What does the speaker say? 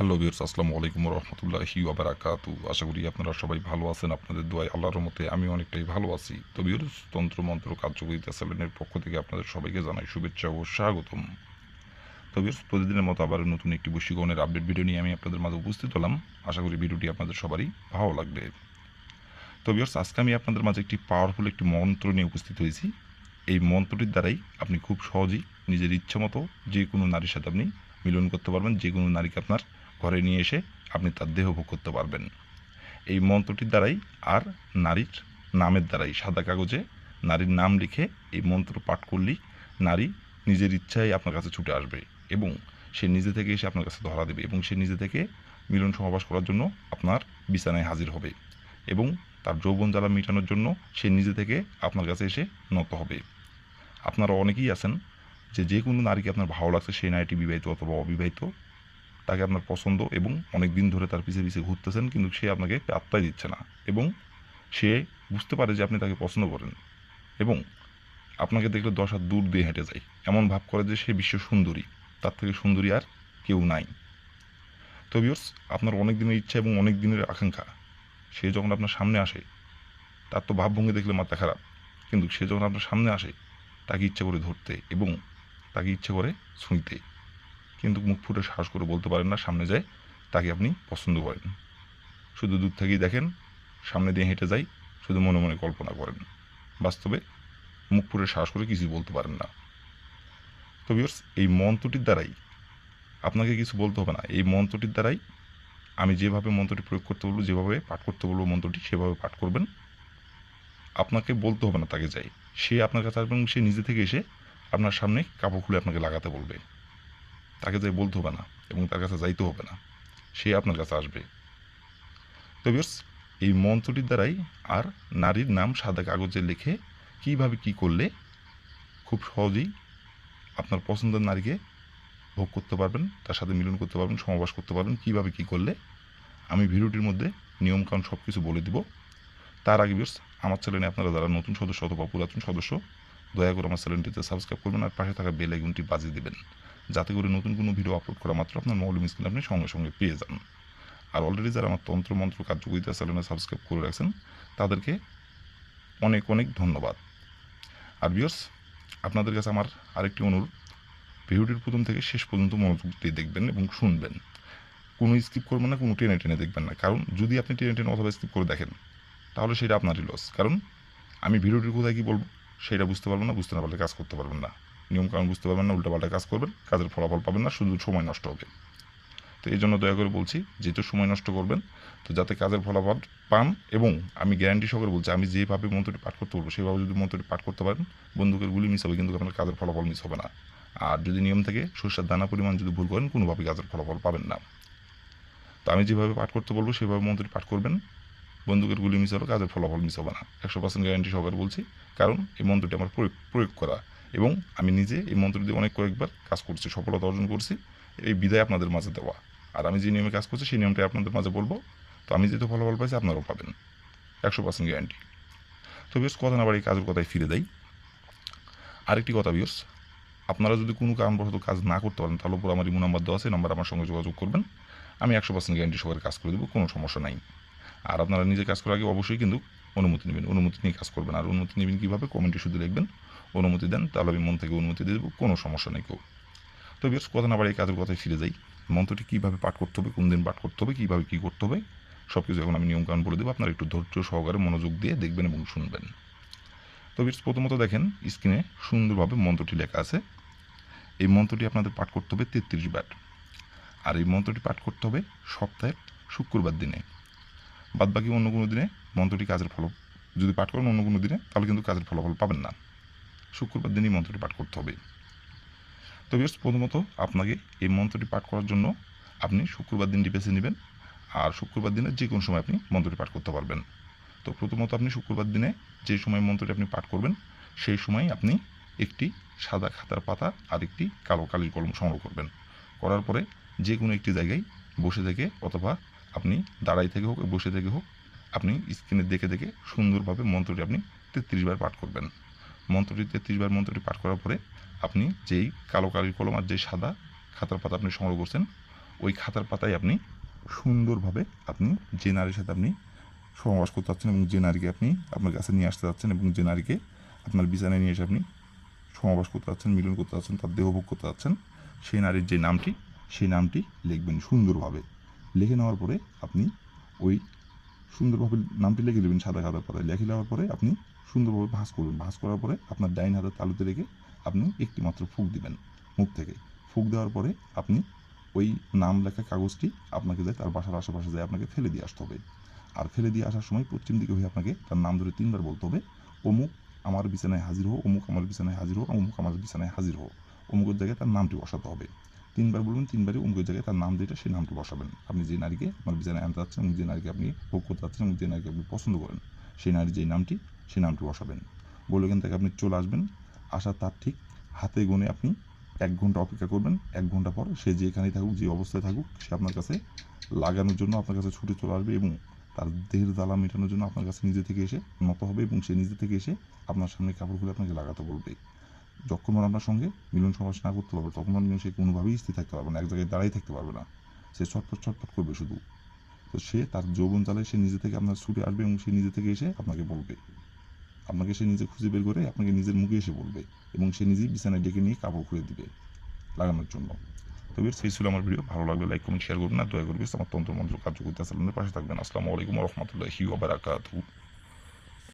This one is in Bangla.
হ্যালো বিয়ার্স আসসালামু আলাইকুম রহমতুল্লাহি ওবারাকাতু আশা করি আপনারা সবাই ভালো আছেন, আপনাদের দোয়ায় আল্লাহর মতে আমি অনেকটাই ভালো আছি। তো বিয়ার্স তন্ত্র, মন্ত্র কার্যকরিতা চ্যানেলের পক্ষ থেকে আপনাদের সবাইকে জানাই শুভেচ্ছা ও স্বাগতম। তো বিয়ার্স প্রতিদিনের মতো আবার নতুন একটি বশীকরণের আপডেট ভিডিও নিয়ে আমি আপনাদের মাঝে উপস্থিত হলাম। আশা করি ভিডিওটি আপনাদের সবারই ভালো লাগবে। তো বিয়ার্স আজকে আমি আপনাদের মাঝে একটি পাওয়ারফুল একটি মন্ত্র নিয়ে উপস্থিত হয়েছি। এই মন্ত্রটির দ্বারাই আপনি খুব সহজেই নিজের ইচ্ছা মতো যে কোনো নারীর সাথে আপনি মিলন করতে পারবেন যে কোনো নারীকে আপনার ঘরে নিয়ে এসে আপনি তার দেহ ভোগ করতে পারবেন। এই মন্ত্রটির দ্বারাই আর নারীর নামের দ্বারাই সাদা কাগজে নারীর নাম লিখে এই মন্ত্র পাঠ করলেই নারী নিজের ইচ্ছায় আপনার কাছে ছুটে আসবে এবং সে নিজে থেকে এসে আপনার কাছে ধরা দেবে এবং সে নিজে থেকে মিলন সমাবাস করার জন্য আপনার বিছানায় হাজির হবে এবং তার যৌবন জ্বালা মেটানোর জন্য সে নিজে থেকে আপনার কাছে এসে নত হবে। আপনারা অনেকেই আছেন যে যে কোনো নারীকে আপনার ভালো লাগছে সেই নারীটি বিবাহিত অথবা অবিবাহিত। তাকে আপনার পছন্দ এবং অনেক দিন ধরে তার পিছিয়ে পিছিয়ে ঘুরতেছেন, কিন্তু সে আপনাকে আত্মাই দিচ্ছে না এবং সে বুঝতে পারে যে আপনি তাকে পছন্দ করেন এবং আপনাকে দেখলে দশ হাত দূর দিয়ে হেঁটে যায়। এমন ভাব করে যে সে বিশ্ব সুন্দরী, তার থেকে সুন্দরী আর কেউ নাই। তো বিয়র্স আপনার অনেক দিনের ইচ্ছা এবং অনেক দিনের আকাঙ্ক্ষা, সে যখন আপনার সামনে আসে, তার তো ভাবভঙ্গি দেখলে মাথা খারাপ, কিন্তু সে যখন আপনার সামনে আসে, তাকে ইচ্ছে করে ধরতে এবং তাকে ইচ্ছে করে ছুঁইতে। কিন্তু মুখ ফুটে সাহস করে বলতে পারেন না, সামনে যায়, তাকে আপনি পছন্দ করেন। শুধু দূর থেকেই দেখেন, সামনে দিয়ে হেঁটে যাই, শুধু মনে মনে কল্পনা করেন। বাস্তবে মুখ ফুটে সাহস করে কিছুই বলতে পারেন না। তো ভিউয়ার্স এই মন্ত্রটির দ্বারাই আপনাকে কিছু বলতে হবে না। এই মন্ত্রটির দ্বারাই আমি যেভাবে মন্ত্রটি প্রয়োগ করতে বলব, যেভাবে পাঠ করতে বলব, মন্ত্রটি সেভাবে পাঠ করবেন। আপনাকে বলতে হবে না তাকে যাই। সে আপনার কাছে আসবে এবং সে নিজে থেকে এসে আপনার সামনে কাপড় খুলে আপনাকে লাগাতে বলবে। তাকে যাই বলতে হবে না এবং তার কাছে যাইতে হবে না, সে আপনার কাছে আসবে। তো বিয়ার্স এই মন্ত্রটির দ্বারাই আর নারীর নাম সাদা কাগজে লিখে কীভাবে কি করলে খুব সহজেই আপনার পছন্দের নারীকে ভোগ করতে পারবেন, তার সাথে মিলন করতে পারবেন সমাবাস করতে পারবেন, কীভাবে কি করলে? আমি ভিডিওটির মধ্যে নিয়মকানুন সব কিছু বলে দিব। তার আগে বিয়ার্স আমার চ্যানেলে আপনারা যারা নতুন সদস্য অথবা পুরাতন সদস্য, দয়া করে আমার চ্যানেলটিতে সাবস্ক্রাইব করবেন আর পাশে থাকা বেল আইকনটি বাজিয়ে দেবেন। যাতে করে নতুন কোনো ভিডিও আপলোড করা মাত্র আপনার মৌলিক স্ক্রিন আপনি সঙ্গে সঙ্গে পেয়ে যান। আর অলরেডি যারা আমার তন্ত্র মন্ত্র কার্যকরিতা চ্যানেলে সাবস্ক্রাইব করে রাখছেন, তাদেরকে অনেক অনেক ধন্যবাদ। আর বিয়ার্স আপনাদের কাছে আমার আরেকটি অনুরোধ ভিডিওটির প্রথম থেকে শেষ পর্যন্ত মনোযোগ দিয়ে দেখবেন এবং শুনবেন। কোনো স্কিপ করবেন না, কোনো টেনে টেনে দেখবেন না। কারণ যদি আপনি টেনে টেনে অথবা স্কিপ করে দেখেন, তাহলে সেটা আপনারই লস কারণ আমি ভিডিওটির কোথায় কী বলব, সেটা বুঝতে পারবেন না, বুঝতে না পারলে কাজ করতে পারবেন না। নিয়ম কারণ বুঝতে পারবেন না, উল্টাপাল্টা কাজ করবেন, কাজের ফলাফল পাবেন না, শুধু সময় নষ্ট হবে। তো এই জন্য দয়া করে বলছি, যেহেতু সময় নষ্ট করবেন, তো যাতে কাজের ফলাফল পান এবং আমি গ্যারান্টি সহকারে বলছি, আমি যেভাবে মন্ত্রটি পাঠ করতে বলব, সেভাবে যদি মন্ত্রটি পাঠ করতে পারেন, বন্দুকের গুলি মিস হবে, কিন্তু আপনার কাজের ফলাফল মিস হবে না। আর যদি নিয়ম থেকে, সরষের দানা পরিমাণ যদি ভুল করেন, কোনোভাবে কাজের ফলাফল পাবেন না। তো আমি যেভাবে পাঠ করতে বলব, সেভাবে মন্ত্রটি পাঠ করবেন, বন্দুকের গুলি মিস হবে, কাজের ফলাফল মিস হবে না। একশো পার্সেন্ট গ্যারান্টি সহকারে বলছি, কারণ এই মন্ত্রটি আমার প্রয়োগ প্রয়োগ করা। এবং আমি নিজে এই মন্ত্র দিয়ে অনেক কয়েকবার কাজ করছি, সফলতা অর্জন করছি, এই বিদায় আপনাদের মাঝে দেওয়া। আর আমি যে নিয়মে কাজ করছি, সেই নিয়মটাই আপনাদের মাঝে বলব। তো আমি যেহেতু ফলাফল পাইছি, আপনারাও পাবেন। একশো পার্সেন্ট গ্যারান্টি তো বেশ কথা না বাড়ি কাজের কথায় ফিরে দেয় আরেকটি কথা বিয়স আপনারা যদি কোনো কারণবশত কাজ না করতে পারেন, তাহলে উপর আমার ইমো নাম্বার দেওয়া আছে নাম্বার আমার সঙ্গে যোগাযোগ করবেন। আমি একশো পার্সেন্ট গ্যারান্টি সহকারে কাজ করে দেবো, কোনো সমস্যা নাই। আর আপনারা নিজে কাজ করার আগে অবশ্যই কিন্তু অনুমতি নেবেন। অনুমতি নিয়ে কাজ করবেন। আর অনুমতি নেবেন কীভাবে? কমেন্টে শুধু লিখবেন অনুমতি দেন, তাহলে আমি মন থেকে অনুমতি দিয়ে দেবো, কোনো সমস্যা নেই কেউ। তো বেশ, কথা না বাড়ি কাজের কথায় ফিরে যাই। মন্ত্রটি কীভাবে পাঠ করতে হবে, কোন দিন পাঠ করতে হবে, কীভাবে কী করতে হবে সব কিছু এখন আমি নিয়মকানুন বলে দেবো। আপনারা একটু ধৈর্য সহকারে মনোযোগ দিয়ে দেখবেন এবং শুনবেন। তো বেশ, প্রথমত দেখেন স্ক্রিনে সুন্দরভাবে মন্ত্রটি লেখা আছে। এই মন্ত্রটি আপনাদের পাঠ করতে হবে তেত্রিশ বার। আর এই মন্ত্রটি পাঠ করতে হবে সপ্তাহের শুক্রবার দিনে। বাদ বাকি অন্য কোনো দিনে মন্ত্রটি কাজের ফল, যদি পাঠ করেন অন্য কোনো দিনে, তাহলে কিন্তু কাজের ফলাফল পাবেন না। শুক্রবার দিনই মন্ত্রটি পাঠ করতে হবে। তো বেশ প্রথমত আপনাকে এই মন্ত্রটি পাঠ করার জন্য আপনি শুক্রবার দিনটি বেছে নেবেন আর শুক্রবার দিনে যে কোনো সময় আপনি মন্ত্রটি পাঠ করতে পারবেন। তো প্রথমত আপনি শুক্রবার দিনে যে সময় মন্ত্রটি আপনি পাঠ করবেন, সেই সময় আপনি একটি সাদা খাতার পাতা আর একটি কালো কালির কলম সংগ্রহ করবেন। করার পরে যে কোনো একটি জায়গায় বসে থেকে অথবা আপনি দাঁড়াই থেকে হোক, বসে থেকে হোক, আপনি স্ক্রিনে দেখে দেখে সুন্দরভাবে মন্ত্রটি আপনি তেত্রিশ বার পাঠ করবেন। মন্ত্রটি তেত্রিশ বার মন্ত্রটি পাঠ করার পরে আপনি যেই কালো কালির কলম আর যেই সাদা খাতার পাতা আপনি সংগ্রহ করছেন, ওই খাতার পাতায় আপনি সুন্দরভাবে আপনি যে নারীর সাথে আপনি সহবাস করতে চাচ্ছেন এবং যে নারীকে আপনি আপনার কাছে নিয়ে আসতে চাচ্ছেন এবং যে নারীকে আপনার বিছানায় নিয়ে এসে আপনি সমাবাস করতে চাচ্ছেন মিলন করতে চাচ্ছেন তার দেহভোগ করতে চাচ্ছেন সেই নারীর যে নামটি, সেই নামটি লিখবেন সুন্দরভাবে। লিখে নেওয়ার পরে আপনি ওই সুন্দরভাবে নামটি লিখে দেবেন সাদা খাতার পাতায় লিখে নেওয়ার পরে আপনি সুন্দরভাবে ভাঁজ করবেন ভাঁজ করার পরে আপনার ডাইন হাতের তালুতে রেখে আপনি একটি মাত্র ফুক দিবেন মুখ থেকে। ফুক দেওয়ার পরে আপনি ওই নাম লেখা কাগজটি আপনাকে যায় তার বাসার আশেপাশে যায় আপনাকে ফেলে দিয়ে আসতে হবে। আর ফেলে দিয়ে আসার সময় পশ্চিম দিকে হয়ে আপনাকে তার নাম ধরে তিনবার বলতে হবে, অমুক আমার বিছানায় হাজির হো অমুক আমার বিছানায় হাজির হো অমুক আমার বিছানায় হাজির হো অমুকের জায়গায় তার নামটি বসাতে হবে। তিনবার বলবেন, তিনবারই অমুকের জায়গায় তার নাম যেটা সেই নামটি বসাবেন। আপনি যে নারীকে আপনার বিছানায় আনতে চাচ্ছেন এবং যে নারীকে আপনি ভোগ করতে চাচ্ছেন এবং যে নারীকে আপনি পছন্দ করেন, সেই নারীর যেই নামটি, সেই নামটি বসাবেন। বলে এখান থেকে আপনি চলে আসবেন। আসার তার ঠিক হাতে গুনে আপনি এক ঘণ্টা অপেক্ষা করবেন। এক ঘণ্টা পর সে যেখানেই থাকুক, যে অবস্থায় থাকুক, সে আপনার কাছে লাগানোর জন্য আপনার কাছে ছুটে চলে আসবে এবং তার দেহের জ্বালা মেটানোর জন্য আপনার কাছে নিজে থেকে এসে নত হবে এবং সে নিজে থেকে এসে আপনার সামনে কাপড় খুলে আপনাকে লাগাতে বলবে। যখন আপনার সঙ্গে, মিলন সমাজ না করতে পারবে তখন আর সে কোনোভাবেই স্থির থাকতে পারবে না, এক জায়গায় দাঁড়াই থাকতে পারবে না। সে ছটফট ছটফট করবে শুধু। তো সে তার যৌবন জ্বালায় সে নিজে থেকে আপনার ছুটে আসবে এবং সে নিজে থেকে এসে আপনাকে বলবে। আপনাকে সে নিজে খুঁজে বের করে আপনাকে নিজের মুখে এসে বলবে এবং সে নিজেই বিছানায় ডেকে নিয়ে কাপড় খুলে দিবে লাগানোর জন্য। তবে সেই ছিল আমার ভিডিও। ভালো লাগলে লাইক, কমেন্ট শেয়ার করবেন আর দয়া করবেন আমার তন্ত্র মন্ত্র কার্যকরিতা চালানোর পাশে থাকবেন। আসসালামু আলাইকুম রহমতুল্লাহি ওবারাকাতু